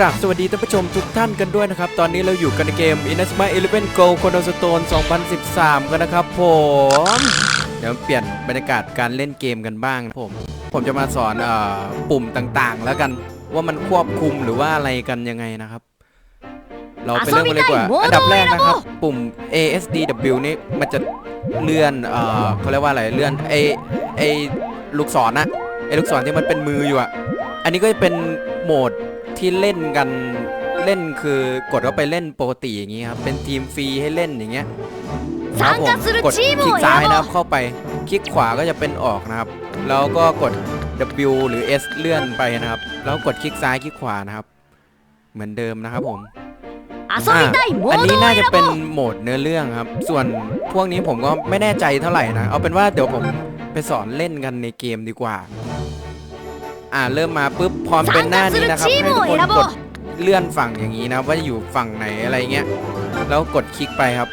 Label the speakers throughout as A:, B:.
A: ราบสวัสดีท่านผู้ชมทุกท่านกันด้วยนะครับ ตอนนี้เราอยู่กันในเกม i n a s m a Eleven Go c o n o s t o n e 2013 กันนะครับผม เดี๋ยวเปลี่ยนบรรยากาศการเล่นเกมกันบ้างนะผม ผมจะมาสอนเอ่อปุ่มต่างๆ แล้วกันว่ามันควบคุมหรือว่าอะไรกันยังไงนะครับ เราไปเริ่มกันเลยดีกว่า อันดับแรกนะครับ ปุ่ม ASDW นี่มันจะเลื่อนเอ่อเขาเรียกว่าอะไรเลื่อนไอไอลูกศรนะไอลูกศรที่มันเป็นมืออยู่อะอันนี้ก็จะเป็นโหมด ที่เล่นกันเล่นคือกดเข้าไปเล่นปกติอย่างนี้ครับ เป็นทีมฟรีให้เล่นอย่างเงี้ยครับผมกดคลิกซ้ายนะครับเข้าไปคลิกขวาก็จะเป็นออกนะครับ แล้วก็กด W หรือ S เลื่อนไปนะครับ แล้วกดคลิกซ้ายคลิกขวานะครับ เหมือนเดิมนะครับผมอันนี้น่าจะเป็นโหมดเนื้อเรื่องครับ ส่วนพวกนี้ผมก็ไม่แน่ใจเท่าไหร่นะ เอาเป็นว่าเดี๋ยวผมไปสอนเล่นกันในเกมดีกว่า อ่าเริ่มมาปุ๊บพร้อมเป็นหน้านี้นะครับให้ทุกคนกดเลื่อนฝั่งอย่างนี้นะว่าอยู่ฝั่งไหนอะไรเงี้ยแล้วกดคลิกไปครับ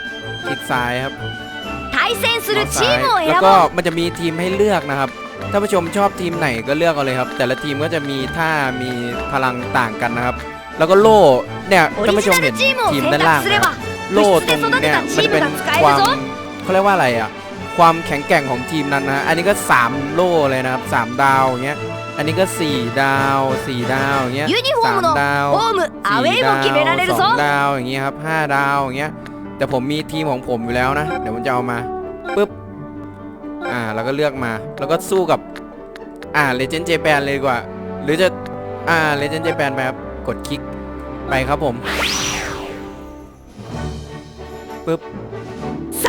A: คลิกซ้ายครับซ้ายแล้วก็มันจะมีทีมให้เลือกนะครับถ้าผู้ชมชอบทีมไหนก็เลือกเอาเลยครับ แต่ละทีมก็จะมีท่ามีพลังต่างกันนะครับ แล้วก็โล่เนี่ยท่านผู้ชมเห็นทีมด้านล่างโล่ตรงเนี่ยมันเป็นความเขาเรียกว่าอะไรอะความแข็งแกร่งของทีมนั้นนะอันนี้ก็ 3 โล่เลยนะครับ 3 ดาวอย่างเงี้ย อันนี้ก็ 4 ดาว 4 ดาวอย่างเงี้ย
B: สาม
A: ดาวสี่ดาวสองดาวอย่างเงี้ยครับห้าดาวอย่างเงี้ยแต่ผมมีทีมของผมอยู่แล้วนะ เดี๋ยวมันจะเอามาปึ๊บอ่าแล้วก็เลือกมา แล้วก็สู้กับ อ่าเลเจนด์เจแปนเลยกว่า หรือจะอ่าเลเจนด์เจแปนไปครับกดคลิกไปครับผมปึ๊บ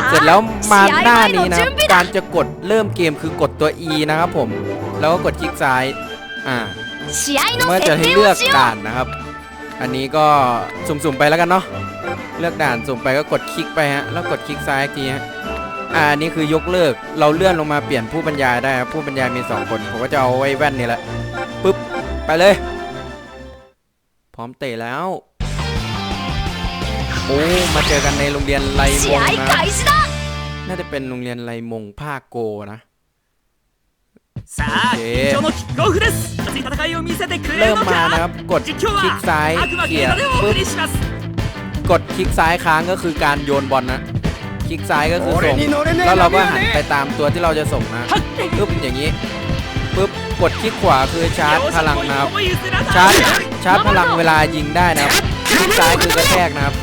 A: เสร็จแล้วมาหน้านี้นะการจะกดเริ่มเกมคือกดตัว E นะครับผม แล้วก็กดคลิกซ้าย อ่าเมื่อจะให้เลือกด่านนะครับ อันนี้ก็สุ่มๆไปแล้วกันเนาะ เลือกด่านสุ่มไปก็กดคลิกไปฮะ แล้วกดคลิกซ้ายทีฮะอันนี้คือยกเลิก เราเลื่อนลงมาเปลี่ยนผู้บรรยายได้ครับ ผู้บรรยายมี 2 คน ผมก็จะเอาไว้แว่นนี่แหละ ปึ๊บ ไปเลย พร้อมเตะแล้ว โอ้ มาเจอกันในโรงเรียนไร
B: ว
A: งนะ น่าจะเป็นโรงเรียนไลมงภาคโกนะ
C: さあ
A: オッケー
C: 緊張のキックオフです熱い戦いを見せてくれ
A: เริ่
C: る
A: ม
C: の
A: มานะค
C: か
A: รับ กด
C: 実況
A: คลิก
C: は
A: ซ้าย
C: 悪魔
A: เขี่
C: ゲ
A: ย
C: ートでお
A: ปึ๊
C: 送
A: บ
C: りします
A: กดคลิกซ้ายค้างก็คือการโยนบอลนะ คลิกซ้ายก็คือส่ง แล้วเราก็หันไปตามตัวที่เราจะส่งนะปึ๊บอย่างนี้ปึ๊บกดคลิกขวาคือชาร์จพลังนะครับ
C: 両者ポイントも譲らない
A: ชาร์จชาร์จพลังเวลายิงได้นะครับคลิกซ้ายคือกระแทกนะครับ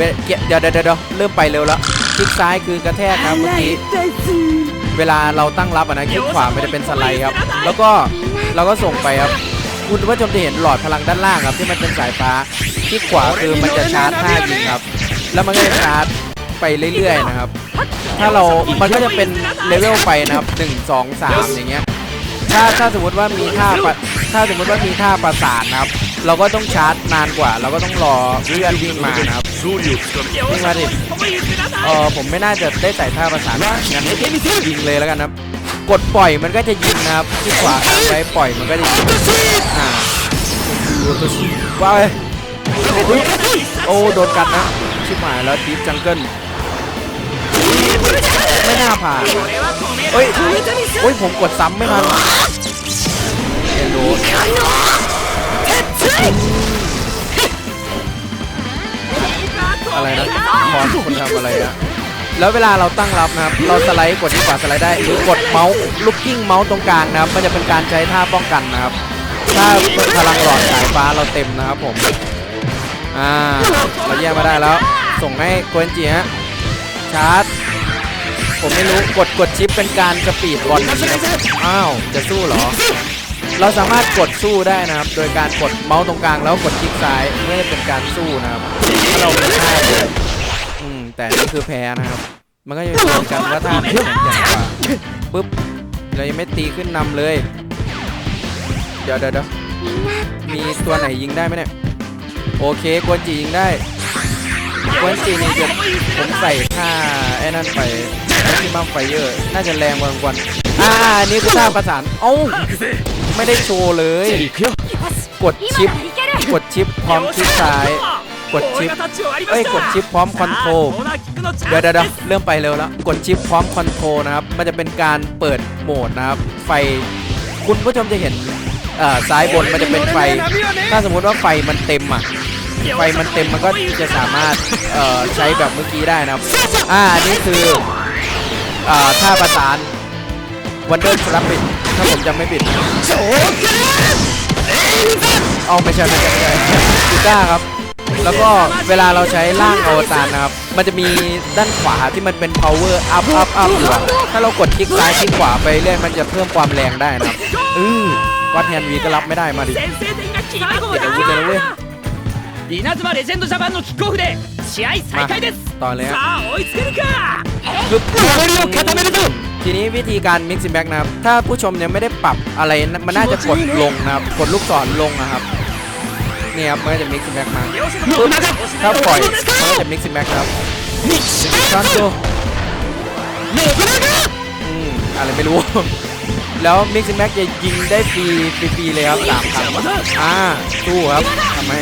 A: เวเกเดี๋ยวเดี๋ยวเดี๋ยวเริ่มไปเร็วแล้วคลิกซ้ายคือกระแทกนะครับเมื่อกี้เวลาเราตั้งรับอะนะคลิกขวามันจะเป็นสไลด์ครับ แล้วก็เราก็ส่งไปครับคุณผู้ชมจะเห็นหลอดพลังด้านล่างครับที่มันเป็นสายฟ้าคลิกขวาคือมันจะชาร์จท่ายิงครับแล้วมันก็จะชาร์จไปเรื่อยๆนะครับ ถ้าเรา มันก็จะเป็นเลเวลไปนะครับหนึ่งสองสามอย่างเงี้ย ถ้าถ้าสมมติว่ามีท่าปะถ้าสมมติว่ามีท่าประสานนะครับ เราก็ต้องชาร์จนานกว่า เราก็ต้องรอเพื่อนวิ่งมานะครับวิ่งมาดิเออผมไม่น่าจะได้ใส่ท่าประสานงั้นยิงเลยแล้วกันครับ กดปล่อยมันก็จะยิงนะครับที่ขวาไปปล่อยมันก็จะยิงอ่าว้าวโอ้โดนกัดนะชิบหายแล้วทีฟจังเกิลไม่น่าผ่านเฮ้ยเฮ้ยผมกดซ้ำไม่ทันโดน อะไรนะคอนคนทำอะไรอะแล้วเวลาเราตั้งรับนะครับ เราสไลด์กดที่ขวาสไลด์ได้ หรือกดเมาส์ลูกกิ้งเมาส์ตรงกลางนะครับ มันจะเป็นการใช้ท่าป้องกันนะครับ ถ้าพลังหลอดสายฟ้าเราเต็มนะครับผม อ่า เราแยกมาได้แล้ว ส่งให้โกเอนจิฮะ ชาร์จ ผมไม่รู้ กดกดชิปเป็นการสปีดบอลนี้อ้าว จะสู้เหรอ เราสามารถกดสู้ได้นะครับ โดยการกดเมาส์ตรงกลางแล้วกดคลิกซ้ายเพื่อเป็นการสู้นะครับถ้าเราเป็นท่าเดินอืมแต่นี่คือแพ้นะครับ มันก็จะเหมือนกันว่าท่าไหนแข็งแกร่งกว่าปุ๊บเรายังไม่ตีขึ้นนำเลย เดี๋ยวเดี๋ยวมีตัวไหนยิงได้ไหมเนี่ยโอเคกวนจียิงได้กวนจีนี่จะผมใส่ท่าไอ้นั่นไป มิมัมไฟเยอร์น่าจะแรงกว่าวันอ่านี่คือท่าประสานเอ้าไม่ได้โชว์เลย กดชิป กดชิปพร้อมชิปซ้าย กดชิปเอ้ยกดชิปพร้อมคอนโทรลเดี๋ยวเดี๋ยวเริ่มไปเร็วแล้ว กดชิปพร้อมคอนโทรลนะครับ มันจะเป็นการเปิดโหมดนะครับ ไฟคุณผู้ชมจะเห็นซ้ายบนมันจะเป็นไฟ ถ้าสมมติว่าไฟมันเต็มอะ ไฟมันเต็มมันก็จะสามารถใช้แบบเมื่อกี้ได้นะครับ อ่านี่คือ ท่าประสานวันเดอร์ครับปิดถ้าผมจำไม่ปิดเอาไปใช้ไปใช้ไปใช่กีตาครับ แล้วก็เวลาเราใช้ล่างอวตารนะครับ มันจะมีด้านขวาที่มันเป็น power up up up อยู่ถ้าเรากดคลิกซ้ายคลิกขวาไปเรื่อยมันจะเพิ่มความแรงได้นะครับ อือก็แทนวีก็รับไม่ได้มาดิ
C: อย่าพูด
A: เลยนเว้ย
C: 稲妻レジェンドジャパンのキックオフで試合再開です
A: ต่อเลยฮะ
C: さあ追いつけるか
A: ปึ๊บทีนี้วิธีการ mix and match นะครับ ถ้าผู้ชมยังไม่ได้ปรับอะไรนะมันน่าจะกดลงนะครับ กดลูกศรลงนะครับ นี่ครับมันก็จะ mix and match มา
C: 両者
A: ปึ๊บ
C: の
A: ถ้าปล่อยมันก็จะ mix and match นะครับช้อนดูอืมอะไรไม่รู้ แล้ว mix and match จะยิงได้ฟรีฟรีๆเลยครับสามครั้งอ่าสู้ครับทำไม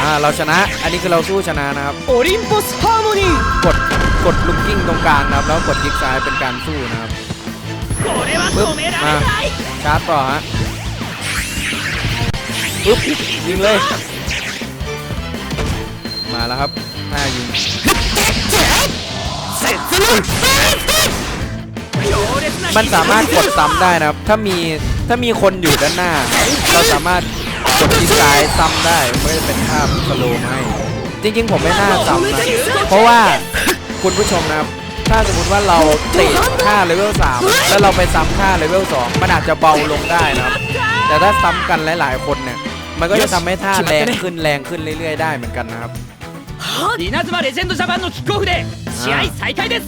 A: อาเราชนะ อันนี้คือเราสู้ชนะนะครับ
C: โอลิมปัสฮาร์โมนี
A: กดกดลุกกิ้งตรงกลางนะครับ แล้วกดยิกซ้ายเป็นการสู้นะครับ
C: ปึ๊บมา
A: ชาร์จต่อฮะปึ๊บยิงเลย มาแล้วครับหน้ายิงมันสามารถกดซ้ำได้นะครับ ถ้ามีถ้ามีคนอยู่ด้านหน้า เราสามารถ กดคลิกซ้ายซ้ำได้มันก็จะเป็นภาพสโลว์มาให้ จริงๆ ผมไม่น่าซ้ำนะ เพราะว่าคุณผู้ชมนะครับ ถ้าสมมติว่าเราเตะค่าเลเวล3แล้วเราไปซ้ำค่าเลเวล2มันอาจจะเบาลงได้นะครับ แต่ถ้าซ้ำกันหลาย ๆ คนเนี่ย มันก็จะทำให้ท่าแรงขึ้นแรงขึ้นเรื่อย ๆ ได้เหมือนกันนะครับ
C: 稲妻レジェンドジャパンのキックオフで試合再開です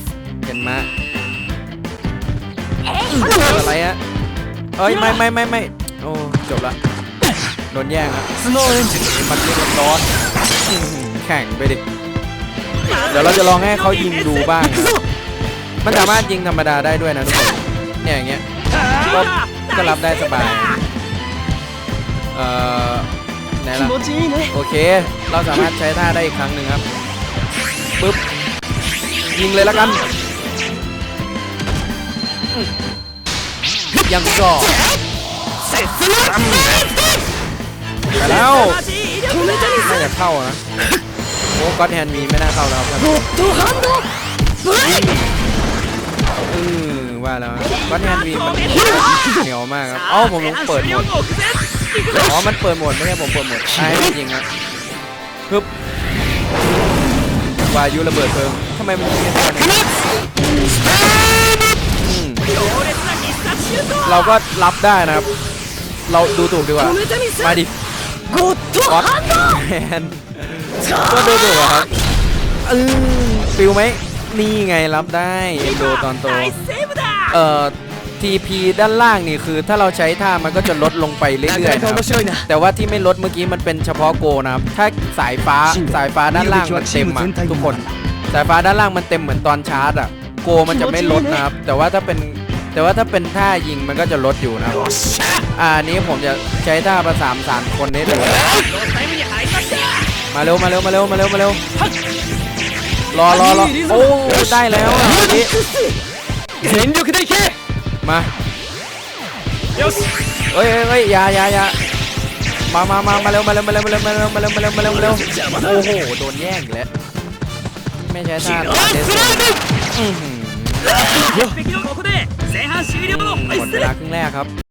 A: เห็นไหมอะไรฮะเอ้ยไม่ไม่ไม่ไม่โอ้จบละ โดนแย่งครับสโนว์มันเรียกร้อนแข่งไปดิเดี๋ยวเราจะลองให้เขายิงดูบ้างมันสามารถยิงธรรมดาได้ด้วยนะทุกคนเนี่ยอย่างเงี้ยก็ก็รับได้สบายเอ่อไหนล่ะโอเค เราสามารถใช้ท่าได้อีกครั้งหนึ่งครับปึ๊บยิงเลยละกันยังก่อ ไปแล้วน่าจะเข้านะโอ้ก็อตแฮนด์มีไม่น่าเข้าแล้วครับอือว่าแล้วก็อตแฮนด์มีมันเหนียวมากครับเอ้าผมเปิดโหมดอ๋อมันเปิดโหมดไม่ใช่ผมเปิดโหมดใช่จริงครับฮึบวายุระเบิดเพลิงทำไมมันยิงไม่ทันเนี่ยอืมเราก็รับได้นะครับ เราดูถูกดีกว่ามาดิ กูตัวแทนก็ดูดูครับอืมฟิลไหมนี่ไงรับได้เอ็นโดตอนโตเอ่อทีพีด้านล่างนี่คือ ถ้าเราใช้ท่ามันก็จะลดลงไปเรื่อยๆนะแต่ว่าที่ไม่ลดเมื่อกี้มันเป็นเฉพาะโกนะครับถ้าสายฟ้าสายฟ้าด้านล่างมันเต็มอะทุกคน สายฟ้าด้านล่างมันเต็มเหมือนตอนชาร์จอะโกมันจะไม่ลดนะครับแต่ว่าถ้าเป็น แต่ว่าถ้าเป็นท่ายิงมันก็จะลดอยู่นะอันนี้ผมจะใช้ท่าประสามสามคนนี้ดูมาเร็วมาเร็วมาเร็วมาเร็วมาเร็วรอรอรอโอ้ได้แล้วอะนี้เห็นอยู่
C: แค่อได้
A: แค่
C: มา
A: เฮ้ยเฮ้ยยายายามามามามาเร็วมาเร็วมาเร็วมาเร็วมาเร็วมาเร็วมาเร็วมาเร็วมาเร็วโอ้โหโดนแย่งแล้วไม่ใช่ท่าเดส หมดเวลาครึ่งแรกครับ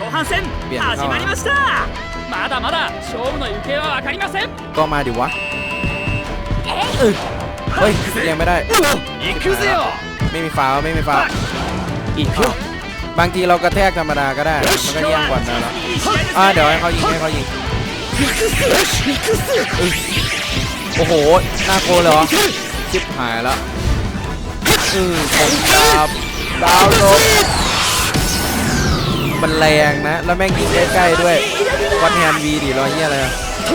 C: 後半戦
A: いや
C: 始まりましたまだまだ勝負の行方は分かりません
A: ก็มาดิวะ เออเฮ้ยยังไม่ได้
C: 行くぜよ
A: ไม่มีฟาวล์ไม่มีฟาวล์อีกบางทีเรากระแทกธรรมดาก็ได้ มันก็แย่งกว่านะแล้ว
C: いい試合です
A: อ่าเดี๋ยวให้เขายิงให้เขายิงอึ๊ยโอ้โหน่ากลัวเลยเหรอชิบหายแล้วอือผมดาบดาวลบ มันแรงนะ แล้วแม่งยิงใกล้ๆด้วยวัดแฮนวีดิรอยเหี้ยอะไรอะอ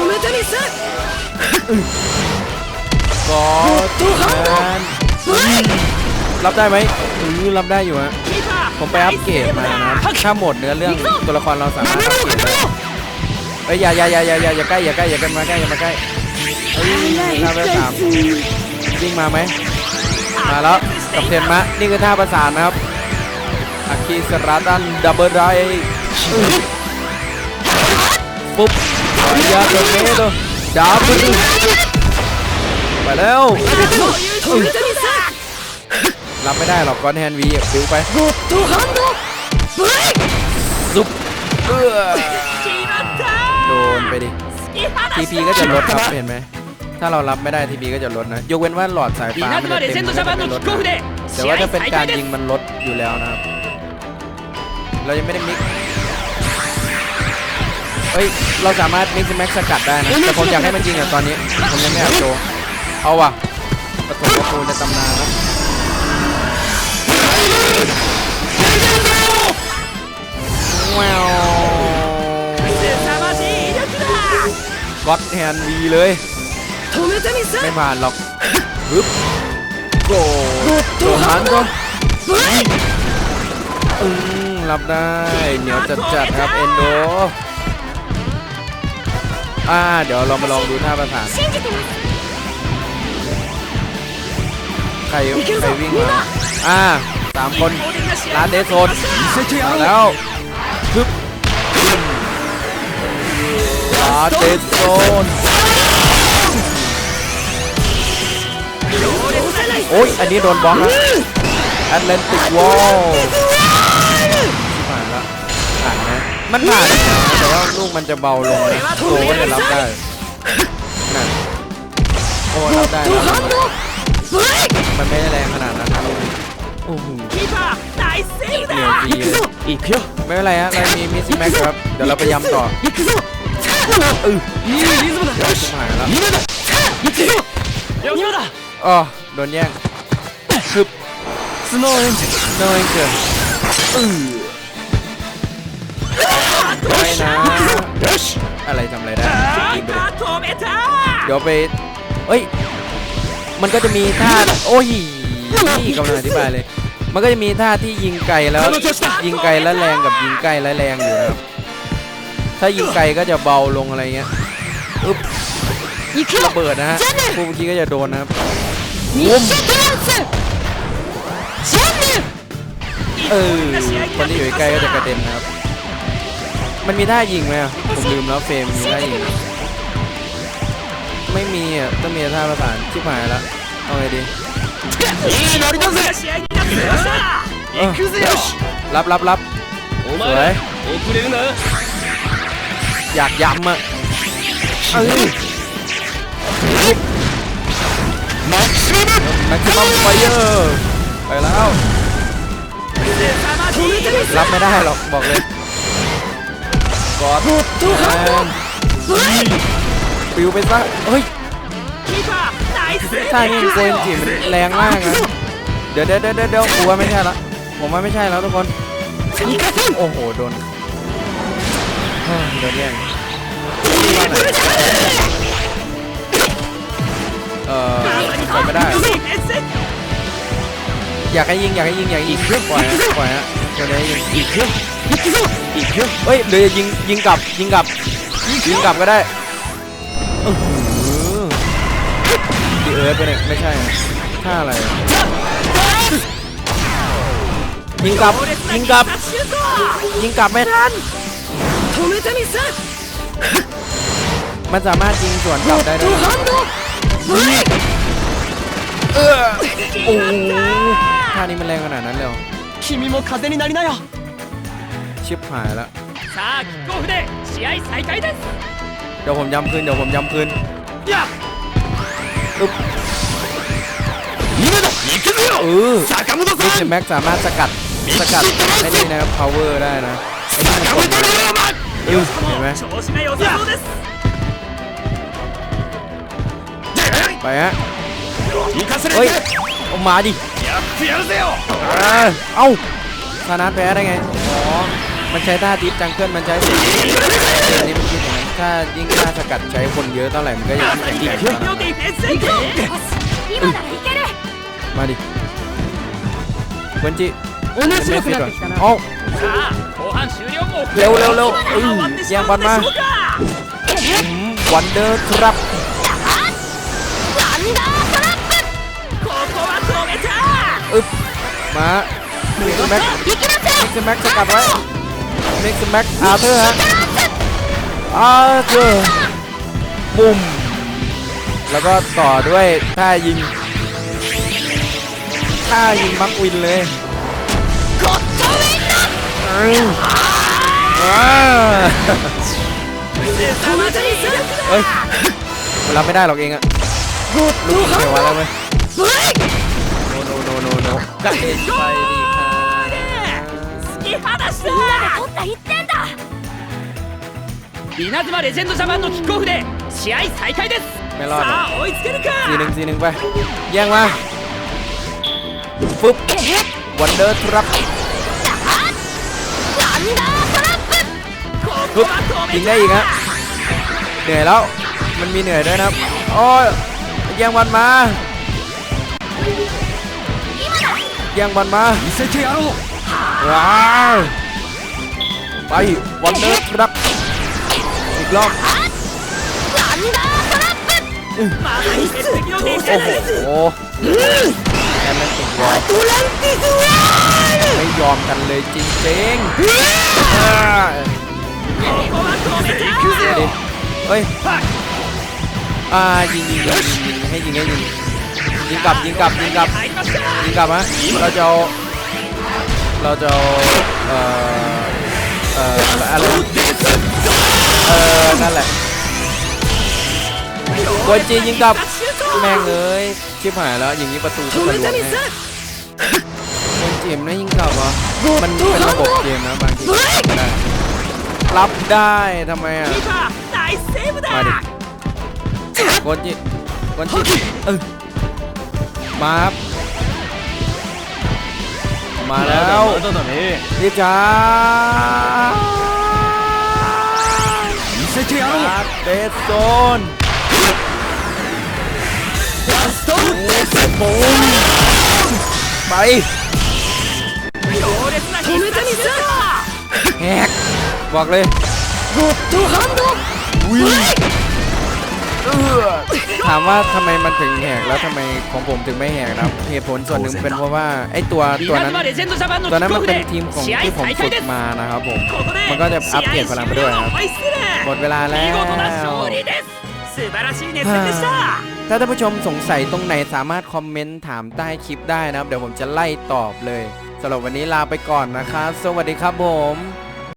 A: รับได้ไหมอือรับได้อยู่ฮะผมไปอัปเกรดมานะถ้าหมดเนื้อเรื่องตัวละครเราสามารถเฮ้ยอย่าอย่าอย่าอย่าอย่าใกล้อย่าใกล้อย่ากันมาใกล้อย่ามาใกล้เฮ้ยท่าประสานวิ่งมาไหมมาแล้วกับเทนมะนี่คือท่าประสานนะครับ อาคีสระตันดับเบิลไรปุ๊บยาตัวเมโดดาบไปแล้วรับไม่ได้หรอกก้อนแฮนวีฟิวไปซุปเออโดนไปดิทีพีก็จะลดครับเห็นไหมถ้าเรารับไม่ได้ทีพีก็จะลดนะ ยกเว้นว่าหลอดสายฟ้ามันจะเต็มจะลดแต่ว่าจะเป็นการยิงมันลดอยู่แล้วนะครับ เรายังไม่ได้มิกเฮ้ย เราสามารถมิกซ์แม็กสกัดได้นะ แต่ผมอยากให้มันยิงอย่างตอนนี้ ผมยังไม่เอาโจ เอาว่ะประตูประตูในตำนานนะว้า
C: ว
A: ก็อดแฮนด์วีเลย ไม่ผ่านหรอกฮึบโกโดนหันก็อืม รับได้เหนียวจัดจัดครับเอ็นโดอ่าเดี๋ยวเรามาลองดูท่าประสานใครใครวิ่งมาอ่าสามคนลาเดโซนแล้วทึบลาเดโซนโอ้ยอันนี้โดนบล็อกนะแอตแลนติกวอล มันผ่านแต่ว่าลูกมันจะเบาลงนะโตก็จะรับได้นั่นโอ้รับได้
B: นะ
A: มันไม่ได้แรงขนาดนั้นนะโอ้โหเหนียวดีอีกเพียวไม่เป็นไรฮะเรามีมิสซี่แม็กครับ เดี๋ยวเราไปย้ำต่อเออชิบหายแล้วอ๋อโดนแย่งคึบ
C: ส
A: โนว์เองเกิดเออ ไว้นะ อะไรทำอะไรได้นไปเยเดี๋ยวไปเอ้ย มันก็จะมีท่า โอ้ยนี่กำลังอธิบายเลย มันก็จะมีท่าที่ยิงไกลแล้ว ยิงไกลแล้วแรงกับยิงใกล้แล้วแรงอยู่ครับ ถ้ายิงไกลก็จะเบาลงอะไรเงี้ย อึ๊บระเบิดนะฮะพวกเมื่อกี้ก็จะโดนนะครับ
B: บุ้ม
A: เออคนที่อยู่ใกล้ก็จะกระเด็นนะครับ มันมีท่ายิงไหมอะผมลืมแล้วเฟรมมีท่ายิง ไม่มีอะต้องมีท่าประสานชิบหายแล้วเอาไงดีรับรับรับ
C: สวย
A: อยากย้ำอะเออแม็กซิมัมไฟเยอร์ไปแล้ว รับไม่ได้หรอกบอกเลย กอด
B: แอน
A: ปิวไปซะเฮ้ย
C: ใช่
A: ยิงโกนจิมันแรงมากนะเดี๋ยวเดี๋ยวเดี๋ยวเดี๋ยวผมว่าไม่ใช่ละผมว่าไม่ใช่แล้วทุกคน โอ้โหโดนโดนแย่งเออไปไม่ได้ อยากให้ยิงอยากให้ยิงอยากอีกปล่อยฮะปล่อยฮะ ตัวนี้อีก
C: เยอะอีกเยอะ
A: เฮ้ยเดี๋ยวยิงยิงกลับยิงกลับยิงกลับก็ได้ดีเอิร์ธไปเนี่ยไม่ใช่ท่าอะไรยิงกลับยิงกลับยิงกลับไม่ทันมันสามารถยิงสวนกลับได้ด้วยเออโอ้ท่านี้มันแรงขนาดนั้นเลย
C: 君も風になりなよ
A: ชิบหายแล้ว
C: さあキックオフで試合再開です
A: เดี๋ยวผมย้ำคืนเดี๋ยวผมย้ำคืน
C: や
A: อึ๊บ
C: 今だ行くぞ
A: เอ
C: よ
A: อ
C: 坂本
A: มิส
C: さん
A: แม็กสามารถสกัดสกัดไอ้นี่นะครับ power ได้นะไอ้ที่มัน
C: 坂
A: ก
C: 本
A: ดมา
C: 龍馬
A: เออเห็นไหม
B: 調子が良さそうです
A: ไปฮะ
C: 行かせれ
A: เฮ้ย
C: て
A: เอามาดิ เอ้าซานะแพ้ได้ไง อ๋อ มันใช้ท่าดิฟจังเกิลมันใช้สีนี้มันคิดอย่างไรถ้ายิ่งท่าสกัดใช้คนเยอะเท่าไหร่มันก็ยิ่งแข็งแกร่งมาดิเวนจิเอ้าเร็วเร็วเร็วแย่งบอลมาวันเดอร์ครับึ๊บมาเมกซ์แม็ก
B: ซ์เม็
A: กซ์แม็กซ์สกัดไว้เมกซ์แม็กซ์อาเธอร์ฮะอาเธอร์ปุ่มแล้วก็ต่อด้วยท่ายิงท่ายิงมักวินเลยเอ้ยมันรับไม่ได้หรอกเองอะรู้เกี่ยวแล้วไหม โนโนโนโนโนกระเด็นไปดีค่ะ
B: 突き放したみんなで取った1点だ稲妻レジェンドジャパンのキックオフで試合再開です
A: ไม่รอดหรอก
B: さあ追いつけるか
A: ทีหนึ่งทีหนึ่งไป แย่งมาฟึบวันเดอร์ทรัพ
B: ワンダートラップこ
A: ฟึ
B: こ
A: บ
B: は止
A: ยิง
B: め
A: ได้
B: た
A: อีกฮะเหนื่อยแล้ว มันมีเหนื่อยด้วยนะครับโอ้ยแย่งบอลมา แย่งบอลมาว้าวไปวันเดอร์ครับอีกรอบโอ้โหแอนนั่นติดรอ
B: ย
A: ไม่ยอมกันเลยจริงๆเฮ้ยอ่ายิงยิงยิงให้ยิงให้ยิง ยิงกลับยิงกลับยิงกลับยิงกลับฮะเราจะเอาเราจะเอ่อเอ่ออะไรเออนั่นแหละกวนจียิงกลับแม่งเอ้ยชิบหายแล้วอย่างนี้ประตูจะทะลุแน่กวนจีมนะยิงกลับวะมันเป็นระบบเกมนะบางทีรับได้ทำไมอะมาดิกวนจีกวนจีเออ มาครับมาแล้ว
C: ตัวตัว
A: นี้นี่จ้าเดสโซนไป
B: โแห
A: กบอกเลย
B: หยุดทูฮันดก
A: ถามว่าทำไมมันถึงแหกแล้วทำไมของผมถึงไม่แหกนะครับเหตุผลส่วนหนึ่งเป็นเพราะว่าไอตัวตัวนั้นตัวนั้นมันเป็นทีมของที่ผมฝึกมานะครับผมมันก็จะอัพเกรพลังไปด้วยครับหมดเวลาแล้วถ้าท่านผู้ชมสงสัยตรงไหนสามารถคอมเมนต์ถามใต้คลิปได้นะครับ เดี๋ยวผมจะไล่ตอบเลยสำหรับวันนี้ลาไปก่อนนะครับ สวัสดีครับผม